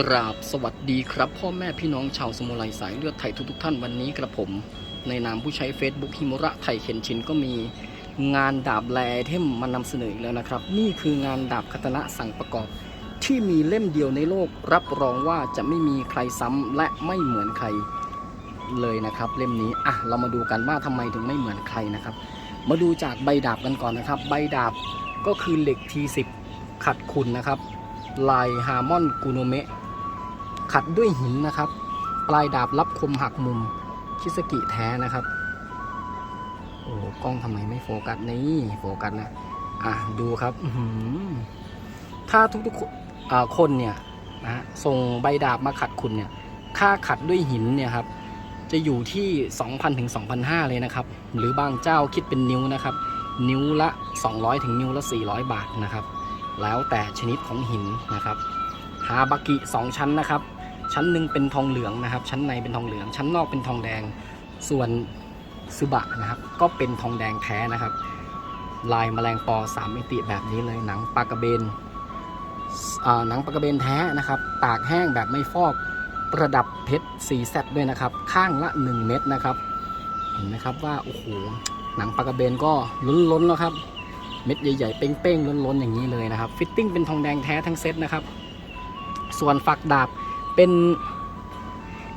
กราบสวัสดีครับ พ่อแม่พี่น้องชาวสมุไรสายเลือดไทยทุกๆท่านวันนี้กระผม ในนามผู้ใช้ Facebook ฮิมุระไทยเข็นชินก็มีงานดาบแลเทมมานำเสนออีกแล้วนะครับ นี่คืองานดาบคาตนะสั่งประกอบ ที่มีเล่มเดียวในโลก รับรองว่าจะไม่มีใครซ้ำและไม่เหมือนใครเลยนะครับ เล่มนี้อะเรามาดูกันว่าทำไมถึงไม่เหมือนใครนะครับ มาดูจากใบดาบกันก่อนนะครับ ใบดาบก็คือเหล็ก T10 ขัดขุนนะครับลายฮาร์มอนกูโนเมะ ขัดด้วยหินนะครับ ปลายดาบรับคมหักมุมคิสกิแท้นะครับโอ้กล้องทำไมไม่โฟกัสนี่โฟกัสนะอะดูครับถ้าทุกๆคนเนี่ยนะฮะส่งใบดาบมาขัดคุณเนี่ย ค่าขัดด้วยหินเนี่ยครับ จะอยู่ที่ 2,000 ถึง 2,500 เลยนะครับ หรือบางเจ้าคิดเป็นนิ้วนะครับ นิ้วละ 200 ถึงนิ้วละ 400 บาทนะครับ แล้วแต่ชนิดของหินนะครับ ฮาบากิ2ชั้นนะครับ ชั้นหนึ่งเป็นทองเหลืองนะครับ ชั้นในเป็นทองเหลือง ชั้นนอกเป็นทองแดง ส่วนซึบะนะครับ ก็เป็นทองแดงแท้นะครับ ลายแมลงปอ3มิติแบบนี้เลยหนังปลากระเบนหนังปลากระเบนแท้นะครับ ตากแห้งแบบไม่ฟอกประดับเพชรสีแซดด้วยนะครับ ข้างละ 1 เม็ดนะครับ เห็นไหมครับว่าโอ้โหหนังปลากระเบนก็ล้นๆแล้วครับ เม็ดใหญ่ๆเป้งๆล้นๆอย่างนี้เลยนะครับ ฟิตติ้งเป็นทองแดงแท้ทั้งเซตนะครับ ส่วนฝักดาบเป็น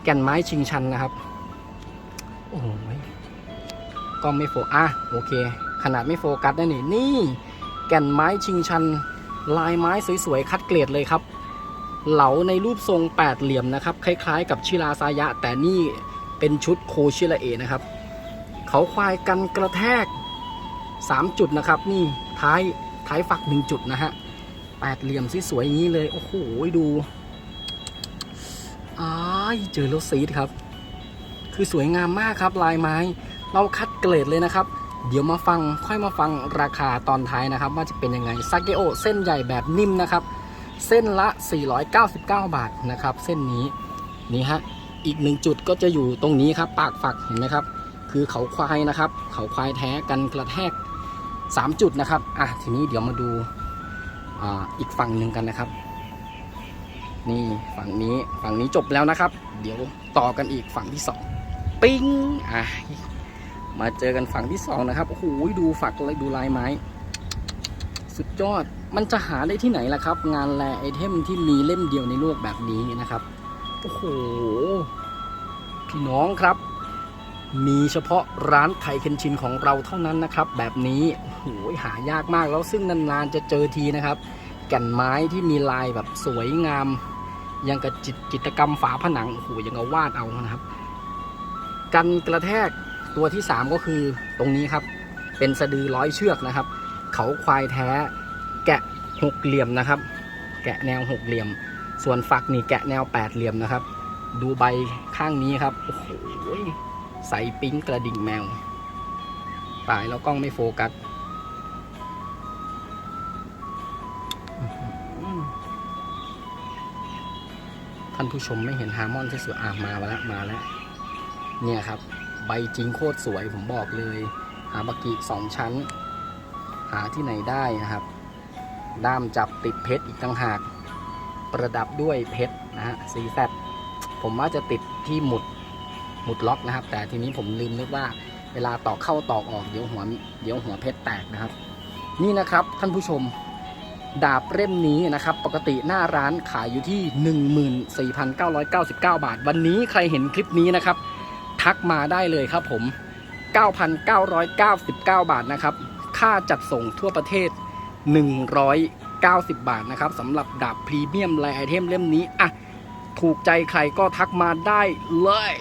แก่นไม้ชิงชันนะครับ โอ้โหก็ไม่โฟอะโอเค ขนาดไม่โฟกัสนะนี่นี่ แก่นไม้ชิงชัน ลายไม้สวยๆ คัดเกรดเลยครับ เหลาในรูปทรงแปดเหลี่ยมนะครับ คล้ายๆ กับชิราซายะ แต่นี่เป็นชุดโคชิระเอะนะครับ เขาควายกันกระแทก 3 จุดนะครับ นี่ท้ายท้ายฝัก 1 จุดนะฮะ แปดเหลี่ยมสวยๆอย่างนี้เลย โอ้โห ดูอ้ายเจอแล้วซีดครับ คือสวยงามมากครับลายไม้ เราคัดเกรดเลยนะครับ เดี๋ยวมาฟังค่อยมาฟังราคาตอนท้ายนะครับ ว่าจะเป็นยังไงซาเกโอเส้นใหญ่แบบนิ่มนะครับ เส้นละ 499 บาทนะครับ เส้นนี้นี่ฮะอีกหนึ่งจุดก็จะอยู่ตรงนี้ครับ ปากฝักเห็นไหมครับ คือเขาควายนะครับ เขาควายแท้กันกระแทก 3 จุดนะครับ อะทีนี้เดี๋ยวมาดู อีกฝั่งหนึ่งกันนะครับ นี่ฝั่งนี้ฝั่งนี้จบแล้วนะครับ เดี๋ยวต่อกันอีกฝั่งที่สองปิ้งอะมาเจอกันฝั่งที่สองนะครับโอ้โหดูฝักเลยดูลายไม้ สุดยอดมันจะหาได้ที่ไหนล่ะครับ งานแลไอเทมที่มีเล่มเดียวในโลกแบบนี้นะครับโอ้โหพี่น้องครับ มีเฉพาะร้านไทยเคนชินของเราเท่านั้นนะครับ แบบนี้ หหายากมากแล้วซึ่งนานๆจะเจอทีนะครับ แก่นไม้ที่มีลายแบบสวยงาม ยังกับจิตจิตกรรมฝาผนังโอ้โหยังกับวาดเอานะครับ กันกระแทกตัวที่ 3 ก็คือตรงนี้ครับ เป็นสะดือร้อยเชือกนะครับ เขาควายแท้ แกะหกเหลี่ยมนะครับ แกะแนวหกเหลี่ยม ส่วนฝักนี่แกะแนวแปดเหลี่ยมนะครับ ดูใบข้างนี้ครับโอ้โหใส่ปิ้งกระดิ่งแมวตายแล้วกล้องไม่โฟกัส ท่านผู้ชมไม่เห็นฮาร์มอนสวยอะมาแล้วมาแล้ว เนี่ยครับ ใบจริงโคตรสวยผมบอกเลย หาบากิสองชั้น หาที่ไหนได้นะครับ ด้ามจับติดเพชรอีกต่างหาก ประดับด้วยเพชรนะฮะสีแซดผมว่าจะติดที่หมุดหมุดล็อกนะครับ แต่ทีนี้ผมลืมนึกว่าเวลาตอกเข้าตอกออกเดี๋ยวหัวเดี๋ยวหัวเพชรแตกนะครับ นี่นะครับท่านผู้ชม ดาบเล่มนี้นะครับ ปกติหน้าร้านขายอยู่ที่ 14,999 บาท วันนี้ใครเห็นคลิปนี้นะครับ ทักมาได้เลยครับผม 9,999 บาทนะครับ ค่าจัดส่งทั่วประเทศ 190 บาทนะครับสำหรับดาบพรีเมียมไลไอเทมเล่มนี้อะถูกใจใครก็ทักมาได้เลย